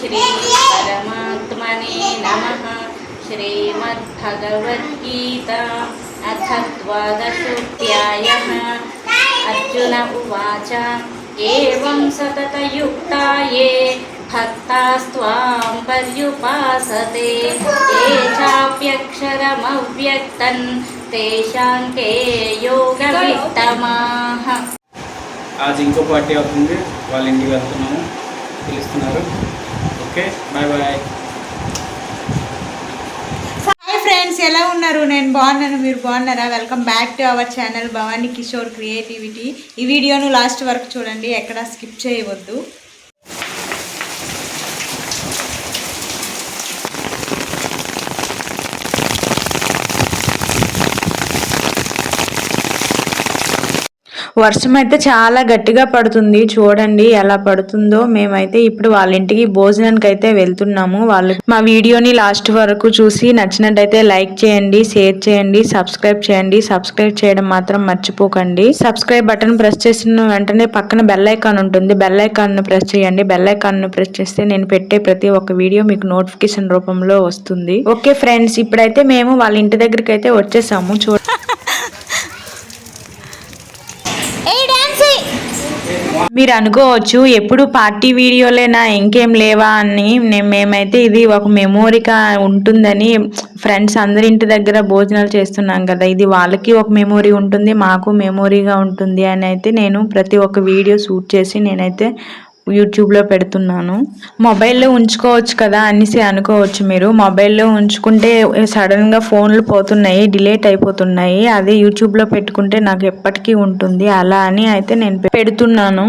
శ్రీ పరమాత్మనే నమ శ్రీమద్భగవద్గీత అథ ద్వాదశోధ్యాయ అర్జున ఉవాచ ఏం సతతయుక్తాయే భక్తాస్త్వాం పర్యుపాసతే ఏ చాప్యక్షరమవ్యక్తన్ తేషాం కే యోగవిత్తమాః आज ఇంకో పార్టీ అవుతుంది వాళ్ళ ఇంటికి వెళ్తున్నాము పిలుస్తున్నారు. Okay bye bye hi friends ఎలా ఉన్నారు? నేను బాగున్నాను మీరు బాగున్నారా? Welcome back to our channel Bhavani Kishore creativity ఈ వీడియోను లాస్ట్ వరకు చూడండి ఎక్కడా స్కిప్ చేయవద్దు. వర్షం అయితే చాలా గట్టిగా పడుతుంది. చూడండి ఎలా పడుతుందో. మేమైతే ఇప్పుడు వాళ్ళ ఇంటికి భోజనానికి అయితే వెళ్తున్నాము. వాళ్ళు మా వీడియోని లాస్ట్ వరకు చూసి నచ్చినట్టయితే లైక్ చేయండి షేర్ చేయండి సబ్స్క్రైబ్ చేయండి. సబ్స్క్రైబ్ చేయడం మాత్రం మర్చిపోకండి. సబ్స్క్రైబ్ బటన్ ప్రెస్ చేసిన వెంటనే పక్కన బెల్ ఐకాన్ ఉంటుంది. బెల్ ఐకాన్ను ప్రెస్ చేయండి. బెల్ ఐకాన్ను ప్రెస్ చేస్తే నేను పెట్టే ప్రతి ఒక్క వీడియో మీకు నోటిఫికేషన్ రూపంలో వస్తుంది. ఓకే ఫ్రెండ్స్ ఇప్పుడైతే మేము వాళ్ళ ఇంటి దగ్గరికి అయితే వచ్చేసాము. చూ మీరు అనుకోవచ్చు ఎప్పుడు పార్టీ వీడియోలేనా ఇంకేం లేవా అని మేమైతే ఇది ఒక మెమోరీగా ఉంటుందని ఫ్రెండ్స్ అందరి ఇంటి దగ్గర భోజనాలు చేస్తున్నాం కదా ఇది వాళ్ళకి ఒక మెమోరీ ఉంటుంది మాకు మెమోరీగా ఉంటుంది అని అయితే నేను ప్రతి ఒక్క వీడియో షూట్ చేసి నేనైతే యూట్యూబ్లో పెడుతున్నాను. మొబైల్లో ఉంచుకోవచ్చు కదా అనేసి అనుకోవచ్చు మీరు. మొబైల్లో ఉంచుకుంటే సడన్గా ఫోన్లు పోతున్నాయి డిలేట్ అయిపోతున్నాయి. అదే యూట్యూబ్లో పెట్టుకుంటే నాకు ఎప్పటికీ ఉంటుంది. అలా అని అయితే నేను పెడుతున్నాను.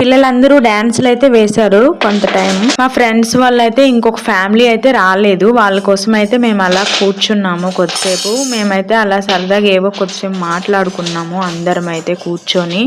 పిల్లలందరూ డ్యాన్స్లు అయితే వేశారు కొంత టైం. మా ఫ్రెండ్స్ వాళ్ళు అయితే ఇంకొక ఫ్యామిలీ అయితే రాలేదు. వాళ్ళ కోసం అయితే మేము అలా కూర్చున్నాము కొద్దిసేపు. మేమైతే అలా సరదాగా ఏవో కొద్దిసేపు మాట్లాడుకున్నాము అందరం అయితే కూర్చొని.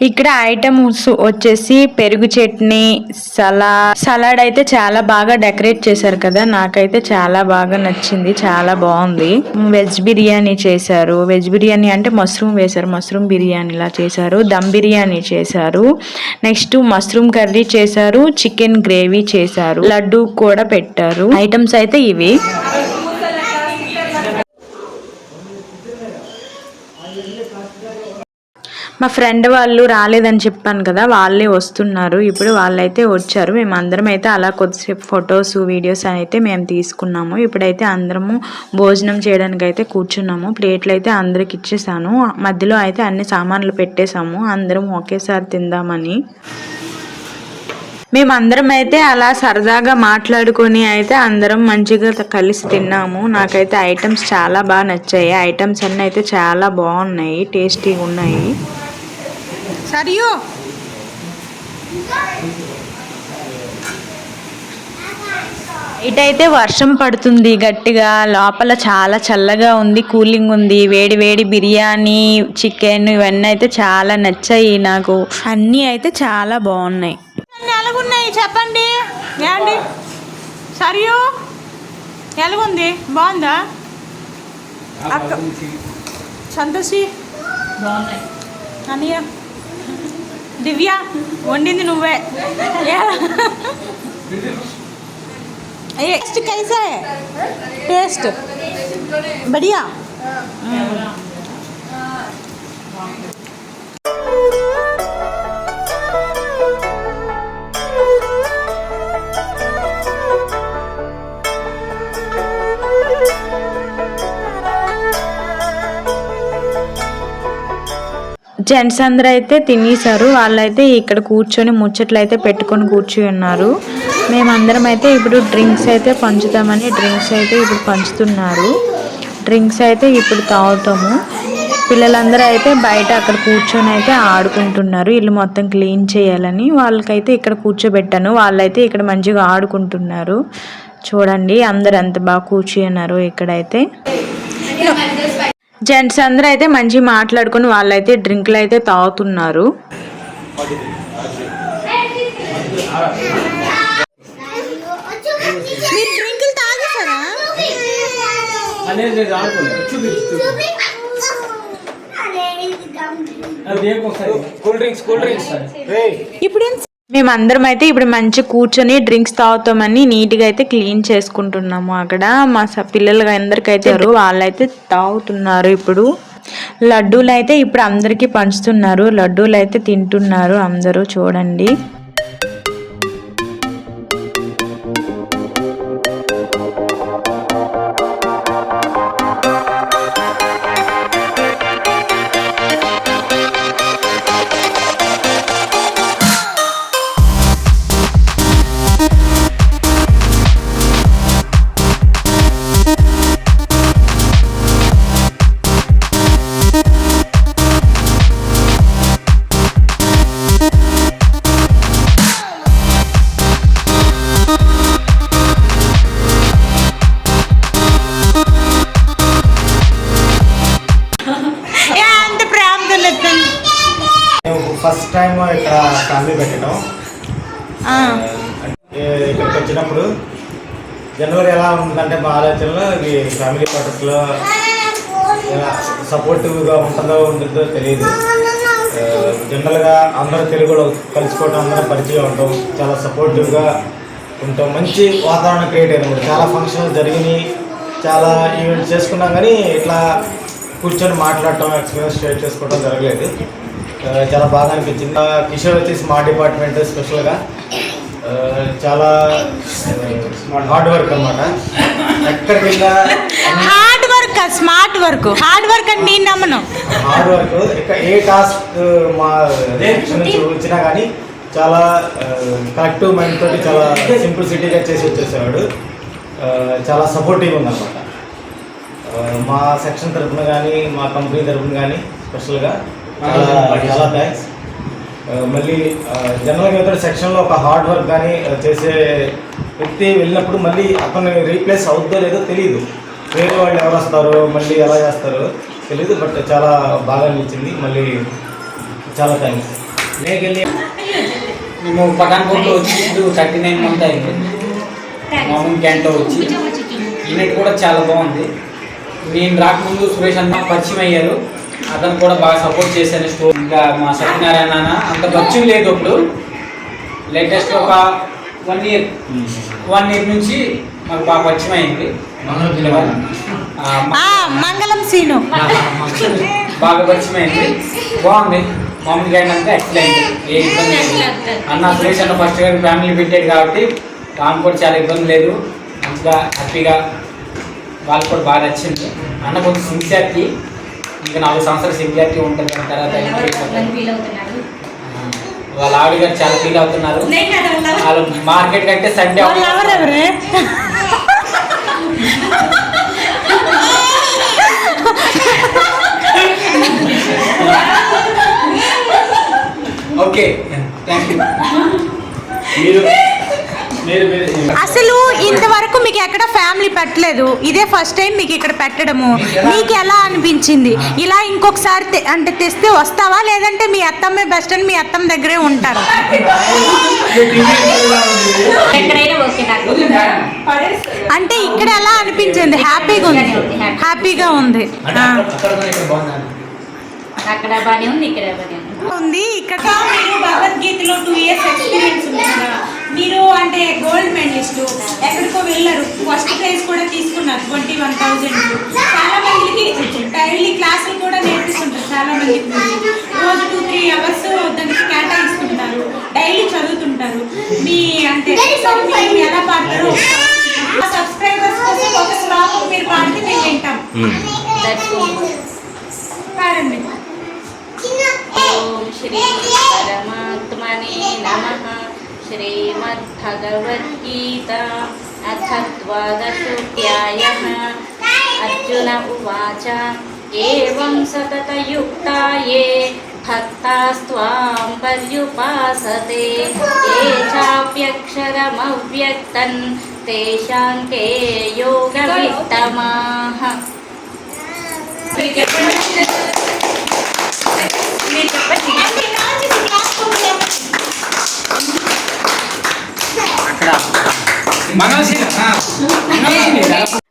ఇక్కడ ఐటమ్స్ వచ్చేసి పెరుగు చట్నీ సలా సలాడ్ అయితే చాలా బాగా డెకరేట్ చేశారు కదా. నాకైతే చాలా బాగా నచ్చింది చాలా బాగుంది. వెజ్ బిర్యానీ చేశారు. వెజ్ బిర్యానీ అంటే మష్రూమ్ వేశారు. మష్రూమ్ బిర్యానీలా చేశారు. దమ్ బిర్యానీ చేశారు. నెక్స్ట్ మష్రూమ్ కర్రీ చేశారు. చికెన్ గ్రేవీ చేశారు. లడ్డు కూడా పెట్టారు. ఐటమ్స్ అయితే ఇవి. మా ఫ్రెండ్ వాళ్ళు రాలేదని చెప్పాను కదా వాళ్ళే వస్తున్నారు. ఇప్పుడు వాళ్ళైతే వచ్చారు. మేము అందరం అయితే అలా కొద్దిసేపు ఫొటోస్ వీడియోస్ అయితే మేము తీసుకున్నాము. ఇప్పుడైతే అందరము భోజనం చేయడానికి అయితే కూర్చున్నాము. ప్లేట్లు అయితే అందరికి ఇచ్చేసాను. మధ్యలో అయితే అన్ని సామాన్లు పెట్టేశాము. అందరం ఒకేసారి తిందామని. మేమందరం అయితే అలా సరదాగా మాట్లాడుకొని అయితే అందరం మంచిగా కలిసి తిన్నాము. నాకైతే ఐటమ్స్ చాలా బాగా నచ్చాయి. ఐటమ్స్ అన్నీ అయితే చాలా బాగున్నాయి. టేస్టీగా ఉన్నాయి. సరియు. ఇటైతే వర్షం పడుతుంది గట్టిగా. లోపల చాలా చల్లగా ఉంది కూలింగ్ ఉంది. వేడి వేడి బిర్యానీ చికెన్ ఇవన్నీ అయితే చాలా నచ్చాయి నాకు. అన్నీ అయితే చాలా బాగున్నాయి. ఎలాగున్నాయి చెప్పండి. ఏండి సరియు? ఎలాగుంది? బాగుందా? అక్క సంతోషి బాగున్నాయి. అనియ? దివ్య వండింది నువ్వే. టేస్ట్ కైసే? టేస్ట్. బడియా? జెంట్స్ అందరూ అయితే తినేసారు వాళ్ళైతే ఇక్కడ కూర్చొని ముచ్చట్లు అయితే పెట్టుకొని కూర్చుని ఉన్నారు. మేమందరం అయితే ఇప్పుడు డ్రింక్స్ అయితే పంచుతామని డ్రింక్స్ అయితే ఇప్పుడు పంచుతున్నారు. డ్రింక్స్ అయితే ఇప్పుడు తాగుతాము. పిల్లలందరూ అయితే బయట అక్కడ కూర్చొని అయితే ఆడుకుంటున్నారు. ఇల్లు మొత్తం క్లీన్ చేయాలని వాళ్ళకైతే ఇక్కడ కూర్చోబెట్టాను. వాళ్ళైతే ఇక్కడ మంచిగా ఆడుకుంటున్నారు. చూడండి అందరు ఎంత బాగా కూర్చున్నారు ఇక్కడైతే. జెంట్స్ అందరూ అయితే మంచి మాట్లాడుకుని వాళ్ళైతే డ్రింక్లు అయితే తాగుతున్నారు. మీరు డ్రింకులు మేమందరం అయితే ఇప్పుడు మంచి కూర్చొని డ్రింక్స్ తాగుతామని నీట్గా అయితే క్లీన్ చేసుకుంటున్నాము అక్కడ. మా స- పిల్లలు అందరికైతే వాళ్ళైతే తాగుతున్నారు ఇప్పుడు. లడ్డూలు అయితే ఇప్పుడు అందరికీ పంచుతున్నారు. లడ్డూలు అయితే తింటున్నారు అందరూ చూడండి. ఫస్ట్ టైం ఇక్కడ ఫ్యామిలీ పెట్టడం. ఇక్కడికి వచ్చినప్పుడు జనవరి ఎలా ఉంటుందంటే మా ఆలోచనలో ఇది ఫ్యామిలీ క్వార్టర్స్లో ఎలా సపోర్టివ్గా ఉంటుందో ఉంటుందో తెలియదు. జనరల్గా అందరూ తెలుగులో కలుసుకోవటం అందరూ పరిచయం ఉండటం చాలా సపోర్టివ్గా ఉంటాం. మంచి వాతావరణం క్రియేట్ అయింది చాలా ఫంక్షన్స్ జరిగినాయి చాలా ఈవెంట్స్ చేసుకున్నాం కానీ ఇట్లా కూర్చొని మాట్లాడటం ఎక్స్పీరియన్స్ షేర్ చేసుకోవడం జరగలేదు. చాలా బాగా అనిపించింది. కిషోర్ వచ్చేసి మా డిపార్ట్మెంట్ స్పెషల్గా. చాలా హార్డ్ వర్క్ అనమాట ఎక్కడికి hard work smart work. Hard work అని నేను నమ్మను. Hard work. ఇక్కడ ఏ టాస్క్ మా వచ్చినా కానీ చాలా కరెక్టివ్ మైండ్ తోటి చాలా సింప్లిసిటీగా చేసి వచ్చేసేవాడు. చాలా సపోర్టివ్ ఉందన్నమాట. మా సెక్షన్ తరపున కానీ మా కంపెనీ తరపున కానీ స్పెషల్గా చాలా చాలా థ్యాంక్స్ మళ్ళీ జనరల్గా ఏదో సెక్షన్లో ఒక హార్డ్ వర్క్ కానీ చేసే వ్యక్తి వెళ్ళినప్పుడు మళ్ళీ అతను రీప్లేస్ అవుద్దో లేదో తెలియదు వేరే వాళ్ళు ఎవరు వస్తారో మళ్ళీ ఎలా చేస్తారో తెలియదు బట్ చాలా బాగా అనిపించింది. మళ్ళీ చాలా థ్యాంక్స్ లేకెళ్ళి మేము పఠాన్కోట్లో వచ్చి థర్టీ నైన్ మంత్ అయింది. మామూలు క్యాంట్లో వచ్చి. యూనిట్ కూడా చాలా బాగుంది. నేను రాకముందు సురేష్ అన్న పరిచయం అయ్యారు. అతను కూడా బాగా సపోర్ట్ చేశాను స్టోర్ ఇంకా మా సత్యనారాయణ అన్న అంత పరిచయం లేదు ఇప్పుడు లేటెస్ట్ ఒక వన్ ఇయర్ వన్ ఇయర్ నుంచి మాకు బాగా పరిచయం అయింది. ఆ, మా- ఆ మంగళం సీను. బాగా పరిచయం అయింది. బాగుంది. మామూలుగా ఏంటంటే ఎక్సలెంట్ ఏ ఇబ్బంది లేదు. అన్న సురేష్ అన్న ఫస్ట్ గారి ఫ్యామిలీ పెట్టాడు కాబట్టి రామ్ కూడా చాలా ఇబ్బంది లేదు. మంచిగా హ్యాపీగా వాళ్ళకి కూడా బాగా నచ్చింది. అన్న కొంచెం సిన్సియారిటీ ఇంకా నాలుగు సంవత్సరాలు సిన్సియారిటీ ఉంటుంది దాని తర్వాత వాళ్ళ ఆవిడ గారు చాలా ఫీల్ అవుతున్నారు. వాళ్ళు మార్కెట్ కంటే సండే ఓకే థ్యాంక్ యూ మీరు అసలు ఇంతవరకు మీకు ఎక్కడ ఫ్యామిలీ పెట్టలేదు. ఇదే ఫస్ట్ టైం మీకు ఇక్కడ పెట్టడము. మీకు ఎలా అనిపించింది? ఇలా ఇంకొకసారి అంటే తెస్తే వస్తావా? లేదంటే మీ అత్తమ్మే బెస్ట్ అని మీ అత్తమ్మ దగ్గరే ఉంటారు? అంటే ఇక్కడ ఎలా అనిపించింది? హ్యాపీగా ఉంది. హ్యాపీగా ఉంది. అక్కడ ఇక్కడ బాగానే ఉంది ఇక్కడ బాగానే ఉంది. ఉంది. ఇక్కడ మీరు భగవద్గీతలో టూ ఇయర్స్ ఎక్స్పీరియన్స్ ఉంది మీరు అంటే గోల్డ్ మెడలిస్ట్ ఎక్కడికో వెళ్ళారు. ఫస్ట్ ప్రైజ్ కూడా తీసుకున్నారు ట్వంటీ వన్ థౌజండ్ చాలా మందికి డైలీ క్లాసులు కూడా నేర్పిస్తుంటారు చాలా మందికి. రోజు టూ త్రీ అవర్స్ దానికి కేటాయిస్తుంటారు డైలీ చదువుతుంటారు. మీ అంటే ఎలా పాడతారో సబ్స్క్రైబర్స్ కోసం ఒక శ్లోకం మీరు పాడితే మేము వింటాం. దర్శనం పాడండి. ఓం శ్రీ పరమాత్మనే నమ. శ్రీమద్భగవద్గీత అథ ద్వాదశోధ్యాయ అర్జున ఉవాచ ఏవం సతతయుక్తా ఏ భక్తాస్త్వాం పర్యుపాసతే ఏ చాప్యక్షరమవ్యక్తం తేషాం కే యోగవిత్తమాః మీరు చెప్పండి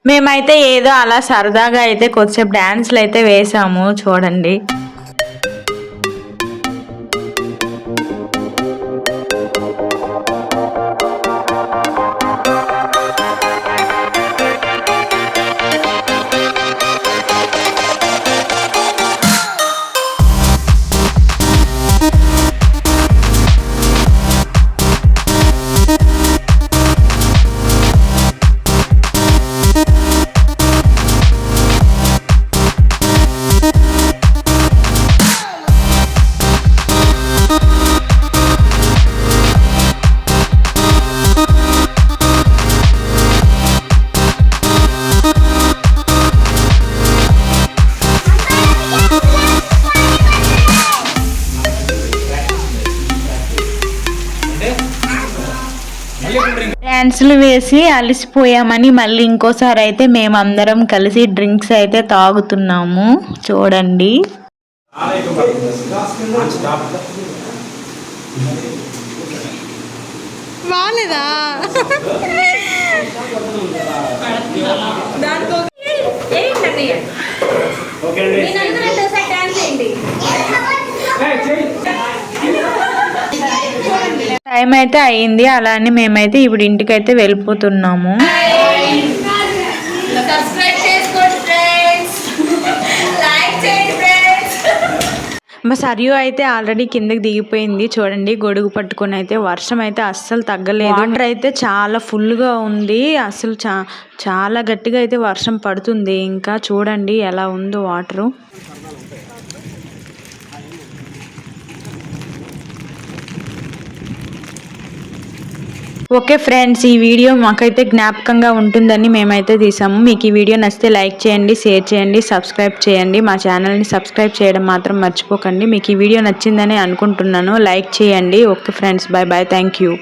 మేమైతే ఏదో అలా సరదాగా అయితే కొద్దిసేపు డ్యాన్స్లు అయితే వేసాము చూడండి. డ్యాన్సులు వేసి అలసిపోయామని మళ్ళీ ఇంకోసారి అయితే మేమందరం కలిసి డ్రింక్స్ అయితే తాగుతున్నాము. చూడండి. బాగాలేదా ఓకే అండి మీరందరూ ఒకసారి డాన్స్ చేయండి టైం అయితే అయ్యింది అలా అని మేమైతే ఇప్పుడు ఇంటికైతే వెళ్ళిపోతున్నాము. సబ్స్క్రైబ్ చేసుకోండి ఫ్రెండ్స్ లైక్ చేయండి ఫ్రెండ్స్ మా సరియు అయితే ఆల్రెడీ కిందకి దిగిపోయింది. చూడండి గొడుగు పట్టుకొని అయితే వర్షం అయితే అస్సలు తగ్గలేదు. వాటర్ అయితే చాలా ఫుల్గా ఉంది. అసలు చా చాలా గట్టిగా అయితే వర్షం పడుతుంది. ఇంకా చూడండి ఎలా ఉందో వాటరు. ఓకే ఫ్రెండ్స్ ఈ వీడియో మాకైతే జ్ఞాపకంగా ఉంటుందని మేమైతే తీసాము. మీకు ఈ వీడియో నచ్చితే లైక్ చేయండి షేర్ చేయండి సబ్స్క్రైబ్ చేయండి. మా ఛానల్ని సబ్స్క్రైబ్ చేయడం మాత్రం మర్చిపోకండి. మీకు ఈ వీడియో నచ్చిందని అనుకుంటున్నాను. లైక్ చేయండి. Okay friends bye bye thank you.